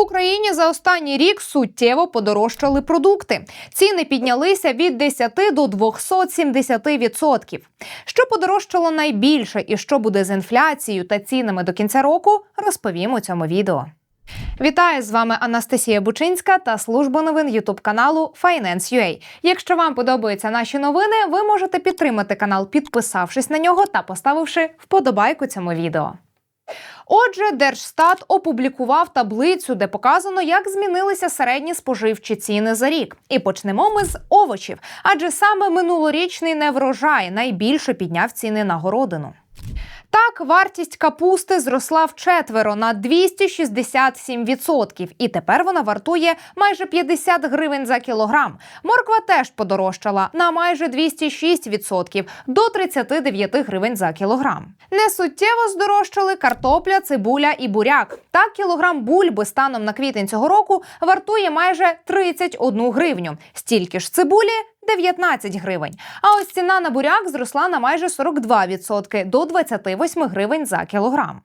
Україні за останній рік суттєво подорожчали продукти. Ціни піднялися від 10 до 270%. Що подорожчало найбільше і що буде з інфляцією та цінами до кінця року, розповім у цьому відео. Вітаю з вами Анастасія Бучинська та служба новин Ютуб каналу Finance.ua. Якщо вам подобаються наші новини, ви можете підтримати канал, підписавшись на нього та поставивши вподобайку цьому відео. Отже, Держстат опублікував таблицю, де показано, як змінилися середні споживчі ціни за рік. І почнемо ми з овочів, адже саме минулорічний неврожай найбільше підняв ціни на городину. Так, вартість капусти зросла вчетверо на 267%, і тепер вона вартує майже 50 гривень за кілограм. Морква теж подорожчала на майже 206% до 39 гривень за кілограм. Несуттєво здорожчали картопля, цибуля і буряк. Так, кілограм бульби станом на квітень цього року вартує майже 31 гривню. Стільки ж цибулі 19 гривень. А ось ціна на буряк зросла на майже 42% до 28 гривень за кілограм.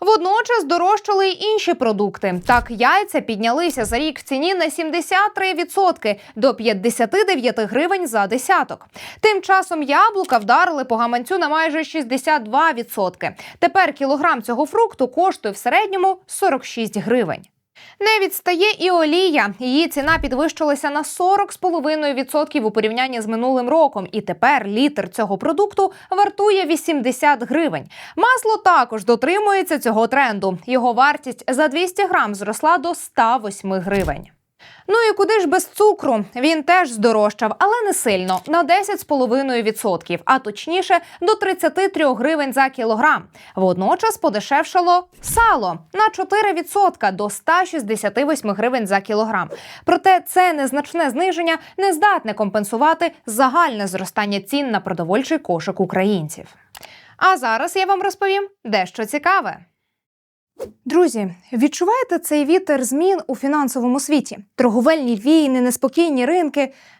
Водночас дорожчали й інші продукти. Так, яйця піднялися за рік в ціні на 73% до 59 гривень за десяток. Тим часом яблука вдарили по гаманцю на майже 62%. Тепер кілограм цього фрукту коштує в середньому 46 гривень. Не відстає і олія. Її ціна підвищилася на 40,5% у порівнянні з минулим роком. І тепер літр цього продукту вартує 80 гривень. Масло також дотримується цього тренду. Його вартість за 200 грам зросла до 108 гривень. Ну і куди ж без цукру? Він теж здорожчав, але не сильно на 10,5%, а точніше до 33 гривень за кілограм. Водночас подешевшало сало на 4% до 168 гривень за кілограм. Проте це незначне зниження не здатне компенсувати загальне зростання цін на продовольчий кошик українців. А зараз я вам розповім дещо цікаве. Друзі, відчуваєте цей вітер змін у фінансовому світі? Торговельні війни, неспокійні ринки.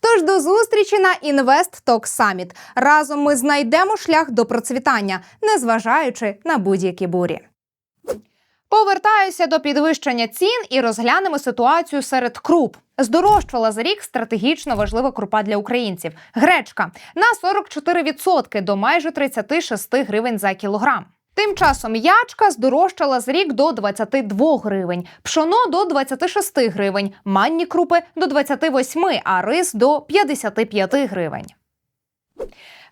Тож до зустрічі на Invest Talk Summit. Разом ми знайдемо шлях до процвітання, незважаючи на будь-які бурі. Повертаюся до підвищення цін і розглянемо ситуацію серед круп. Здорожчала за рік стратегічно важлива крупа для українців. Гречка на 44% до майже 36 гривень за кілограм. Тим часом ячка здорожчала з рік до 22 гривень, пшоно до 26 гривень, манні крупи до 28, а рис до 55 гривень.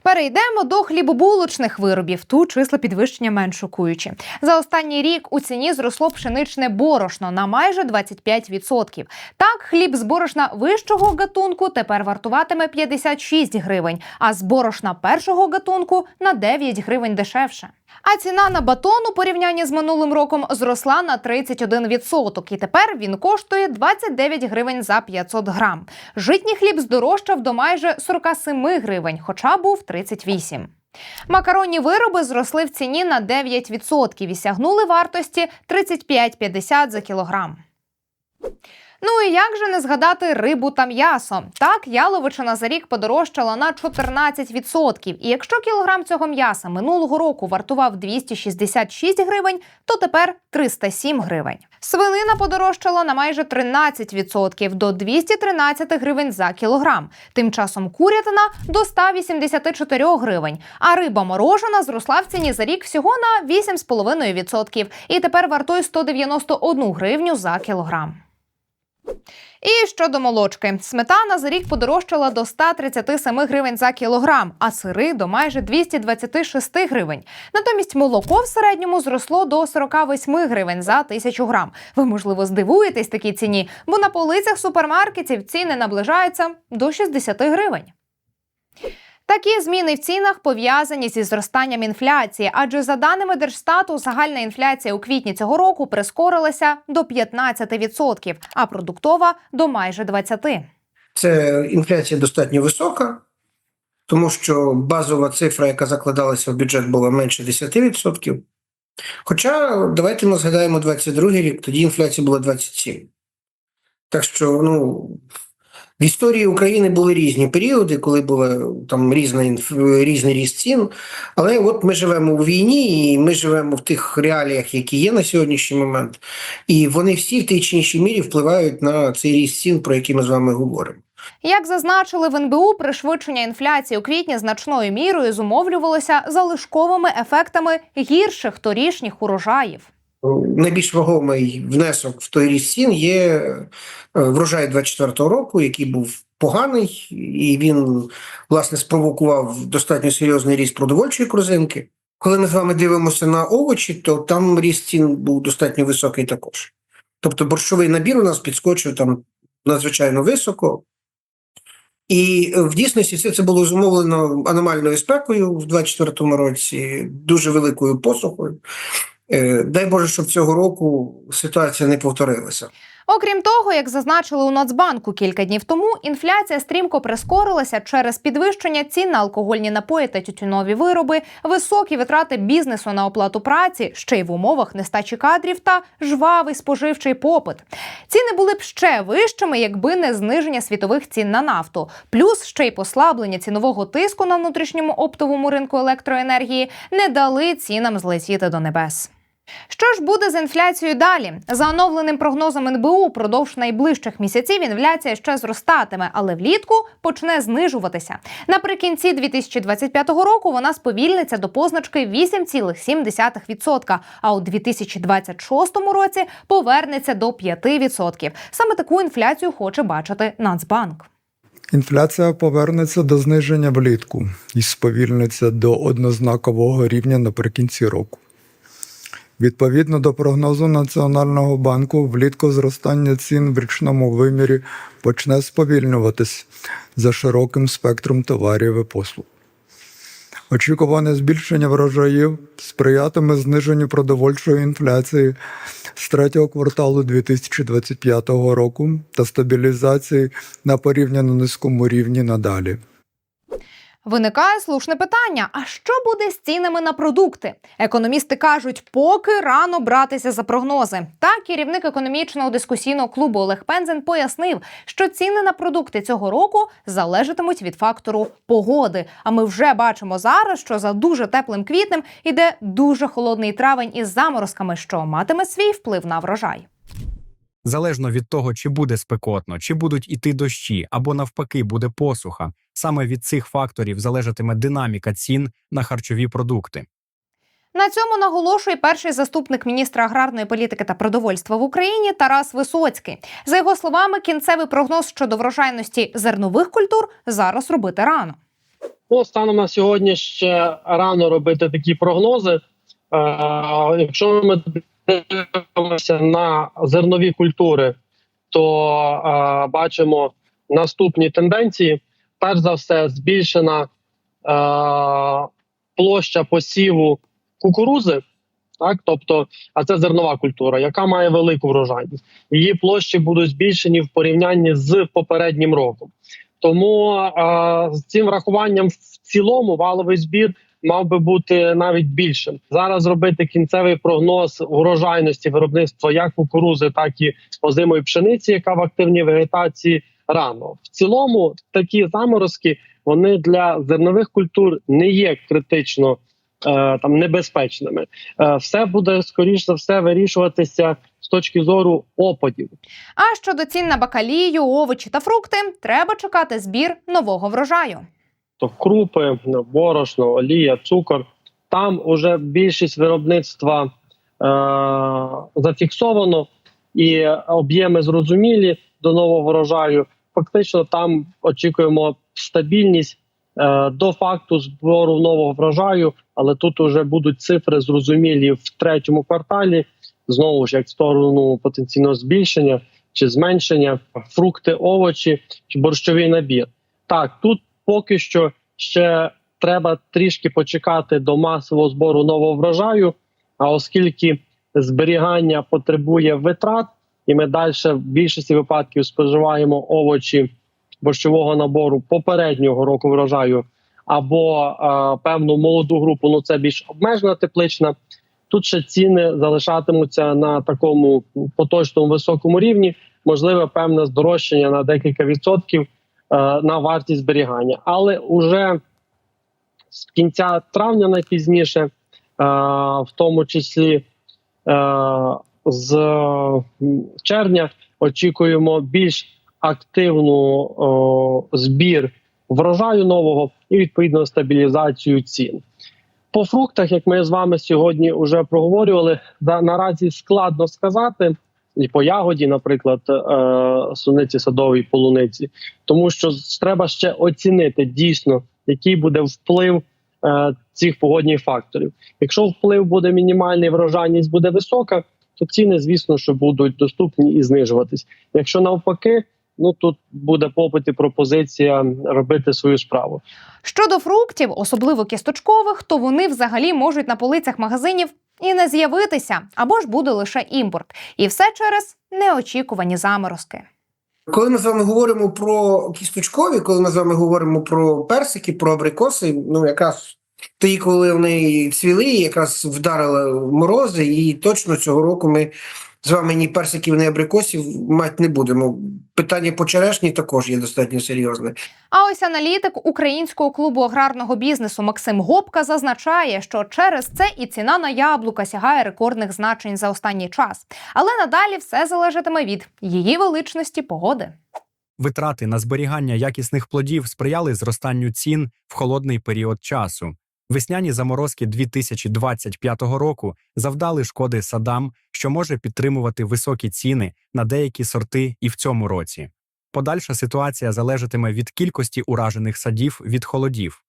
Перейдемо до хлібобулочних виробів. Тут числа підвищення менш шокуючі. За останній рік у ціні зросло пшеничне борошно на майже 25%. Так, хліб з борошна вищого гатунку тепер вартуватиме 56 гривень, а з борошна першого гатунку на 9 гривень дешевше. А ціна на батон у порівнянні з минулим роком зросла на 31%. І тепер він коштує 29 гривень за 500 грам. Житній хліб здорожчав до майже 47 гривень, хоча був 38. Макаронні вироби зросли в ціні на 9% і сягнули вартості 35,50 за кілограм. Ну і як же не згадати рибу та м'ясо? Так, яловичина за рік подорожчала на 14%. І якщо кілограм цього м'яса минулого року вартував 266 гривень, то тепер 307 гривень. Свинина подорожчала на майже 13% до 213 гривень за кілограм. Тим часом курятина до 184 гривень. А риба морожена зросла в ціні за рік всього на 8,5% і тепер вартує 191 гривню за кілограм. І щодо молочки, сметана за рік подорожчала до 137 гривень за кілограм, а сири до майже 226 гривень. Натомість молоко в середньому зросло до 48 гривень за тисячу грам. Ви, можливо, здивуєтесь такій ціні, бо на полицях супермаркетів ціни наближаються до 60 гривень. Такі зміни в цінах пов'язані зі зростанням інфляції, адже за даними Держстату, загальна інфляція у квітні цього року прискорилася до 15%, а продуктова до майже 20%. Це інфляція достатньо висока, тому що базова цифра, яка закладалася в бюджет, була менше 10%. Хоча давайте ми згадаємо 22 рік, тоді інфляція була 27%. Так що, ну, в історії України були різні періоди, коли була там різна різний ріст цін. Але от ми живемо у війні, і ми живемо в тих реаліях, які є на сьогоднішній момент, і вони всі в тій чи іншій мірі впливають на цей ріст цін, про який ми з вами говоримо. Як зазначили в НБУ, пришвидшення інфляції у квітні значною мірою зумовлювалося залишковими ефектами гірших торішніх урожаїв. Найбільш вагомий внесок в той ріст цін є е, врожай 24-го року, який був поганий, і він власне спровокував достатньо серйозний ріст продовольчої корзинки. Коли ми з вами дивимося на овочі, то там ріст цін був достатньо високий також. Тобто борщовий набір у нас підскочив там надзвичайно високо. І е, в дійсності все це було зумовлено аномальною спекою в 24-му році, дуже великою посухою. Е, Дай Боже, щоб цього року ситуація не повторилася. Окрім того, як зазначили у Нацбанку кілька днів тому, інфляція стрімко прискорилася через підвищення цін на алкогольні напої та тютюнові вироби, високі витрати бізнесу на оплату праці, ще й в умовах нестачі кадрів та жвавий споживчий попит. Ціни були б ще вищими, якби не зниження світових цін на нафту, плюс ще й послаблення цінового тиску на внутрішньому оптовому ринку електроенергії не дали цінам злетіти до небес. Що ж буде з інфляцією далі? За оновленим прогнозом НБУ, продовж найближчих місяців інфляція ще зростатиме, але влітку почне знижуватися. Наприкінці 2025 року вона сповільниться до позначки 8,7%, а у 2026 році повернеться до 5%. Саме таку інфляцію хоче бачити Нацбанк. Інфляція повернеться до зниження влітку і сповільниться до однознакового рівня наприкінці року. Відповідно до прогнозу Національного банку, влітку зростання цін в річному вимірі почне сповільнюватись за широким спектром товарів і послуг. Очікуване збільшення врожаїв сприятиме зниженню продовольчої інфляції з третього кварталу 2025 року та стабілізації на порівняно низькому рівні надалі. Виникає слушне питання: а що буде з цінами на продукти? Економісти кажуть, поки рано братися за прогнози. Та керівник економічного дискусійного клубу Олег Пензен пояснив, що ціни на продукти цього року залежатимуть від фактору погоди. А ми вже бачимо зараз, що за дуже теплим квітнем іде дуже холодний травень із заморозками, що матиме свій вплив на врожай. Залежно від того, чи буде спекотно, чи будуть іти дощі, або навпаки буде посуха. Саме від цих факторів залежатиме динаміка цін на харчові продукти. На цьому наголошує перший заступник міністра аграрної політики та продовольства в Україні Тарас Висоцький. За його словами, кінцевий прогноз щодо врожайності зернових культур зараз робити рано. Ну, станом на сьогодні ще рано робити такі прогнози. Е, якщо ми дивимося на зернові культури, то е, бачимо наступні тенденції. Перш за все, збільшена е, площа посіву кукурузи, так, тобто, а це зернова культура, яка має велику врожайність. Її площі будуть збільшені в порівнянні з попереднім роком. Тому е, з цим врахуванням в цілому валовий збір мав би бути навіть більшим. Зараз зробити кінцевий прогноз урожайності виробництва як кукурузи, так і озимої пшениці, яка в активній вегетації рано. В цілому такі заморозки вони для зернових культур не є критично е, там небезпечними. Е, все буде скоріш за все вирішуватися з точки зору опадів. А щодо цін на бакалію, овочі та фрукти, треба чекати збір нового врожаю. То крупи, борошно, олія, цукор. Там уже більшість виробництва е, зафіксовано і об'єми зрозумілі до нового врожаю. Фактично, там очікуємо стабільність е, до факту збору нового врожаю, але тут вже будуть цифри зрозумілі в третьому кварталі. Знову ж як в сторону потенційного збільшення чи зменшення, фрукти, овочі чи борщовий набір. Так, тут поки що ще треба трішки почекати до масового збору нового врожаю. А оскільки зберігання потребує витрат, і ми далі в більшості випадків споживаємо овочі борщового набору попереднього року врожаю або е, певну молоду групу, ну це більш обмежена теплична. Тут ще ціни залишатимуться на такому поточному високому рівні, можливе певне здорожчання на декілька відсотків на вартість зберігання. Але уже з кінця травня найпізніше, е, в тому числі е, з червня, очікуємо більш активну збір врожаю нового і відповідно стабілізацію цін. По фруктах, як ми з вами сьогодні вже проговорювали, наразі складно сказати. І по ягоді, наприклад, е, суниці садовій полуниці, тому що треба ще оцінити дійсно, який буде вплив е, цих погодних факторів. Якщо вплив буде мінімальний, врожайність буде висока, то ціни, звісно, що будуть доступні і знижуватись. Якщо навпаки, ну тут буде попит і пропозиція робити свою справу. Щодо фруктів, особливо кісточкових, то вони взагалі можуть на полицях магазинів і не з'явитися, або ж буде лише імпорт. І все через неочікувані заморозки. Коли ми з вами говоримо про кісточкові, коли ми з вами говоримо про персики, про абрикоси, ну якраз тоді, коли вони цвіли, якраз вдарили морози, і точно цього року ми з вами ні персиків, ні абрикосів мати не будемо. Питання по черешні також є достатньо серйозне. А ось аналітик українського клубу аграрного бізнесу Максим Гопка зазначає, що через це і ціна на яблука сягає рекордних значень за останній час. Але надалі все залежатиме від її величності погоди. Витрати на зберігання якісних плодів сприяли зростанню цін в холодний період часу. Весняні заморозки 2025 року завдали шкоди садам, що може підтримувати високі ціни на деякі сорти і в цьому році. Подальша ситуація залежатиме від кількості уражених садів від холодів.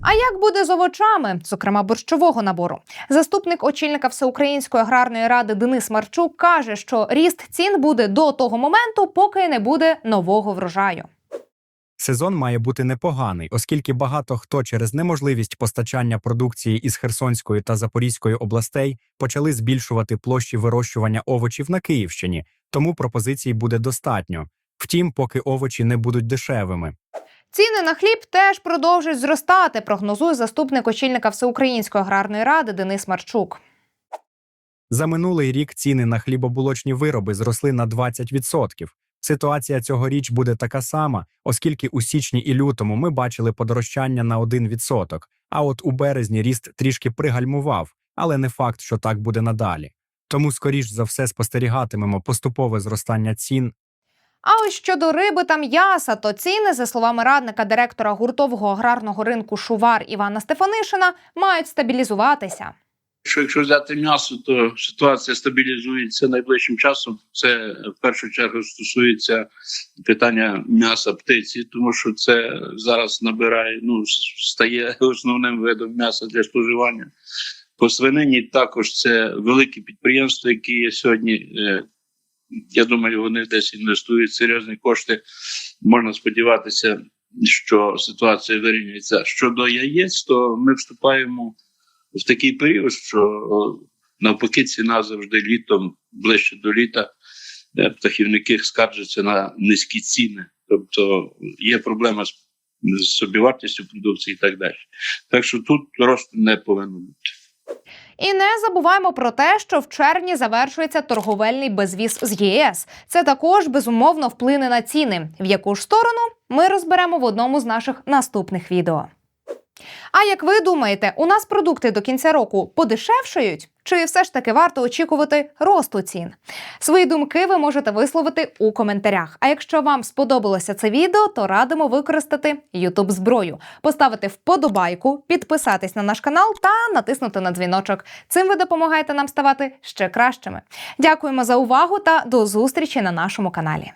А як буде з овочами, зокрема борщового набору? Заступник очільника Всеукраїнської аграрної ради Денис Марчук каже, що ріст цін буде до того моменту, поки не буде нового врожаю. Сезон має бути непоганий, оскільки багато хто через неможливість постачання продукції із Херсонської та Запорізької областей почали збільшувати площі вирощування овочів на Київщині, тому пропозицій буде достатньо. Втім, поки овочі не будуть дешевими. Ціни на хліб теж продовжують зростати, прогнозує заступник очільника Всеукраїнської аграрної ради Денис Марчук. За минулий рік ціни на хлібобулочні вироби зросли на 20%. Ситуація цьогоріч буде така сама, оскільки у січні і лютому ми бачили подорожчання на 1%, а от у березні ріст трішки пригальмував, але не факт, що так буде надалі. Тому, скоріш за все, спостерігатимемо поступове зростання цін А ось щодо риби та м'яса, то ціни, за словами радника директора гуртового аграрного ринку Шувар Івана Стефанишина, мають стабілізуватися. Що якщо взяти м'ясо, то ситуація стабілізується найближчим часом. Це в першу чергу стосується питання м'яса птиці, тому що це зараз набирає, ну стає основним видом м'яса для споживання. По свинині також це великі підприємства, які є сьогодні. е, Я думаю, вони десь інвестують серйозні кошти. Можна сподіватися, що ситуація вирівняється. Щодо яєць, то ми вступаємо в такий період, що навпаки ціна завжди літом, ближче до літа, птахівники скаржаться на низькі ціни. Тобто є проблема з, собівартістю продукції і так далі. Так що тут росту не повинно бути. І не забуваємо про те, що в червні завершується торговельний безвіз з ЄС. Це також безумовно вплине на ціни. В яку ж сторону ми розберемо в одному з наших наступних відео. А як ви думаєте, у нас продукти до кінця року подешевшають? Чи все ж таки варто очікувати росту цін? Свої думки ви можете висловити у коментарях. А якщо вам сподобалося це відео, то радимо використати youtube зброю, поставити вподобайку, підписатись на наш канал та натиснути на дзвіночок. Цим ви допомагаєте нам ставати ще кращими. Дякуємо за увагу та до зустрічі на нашому каналі.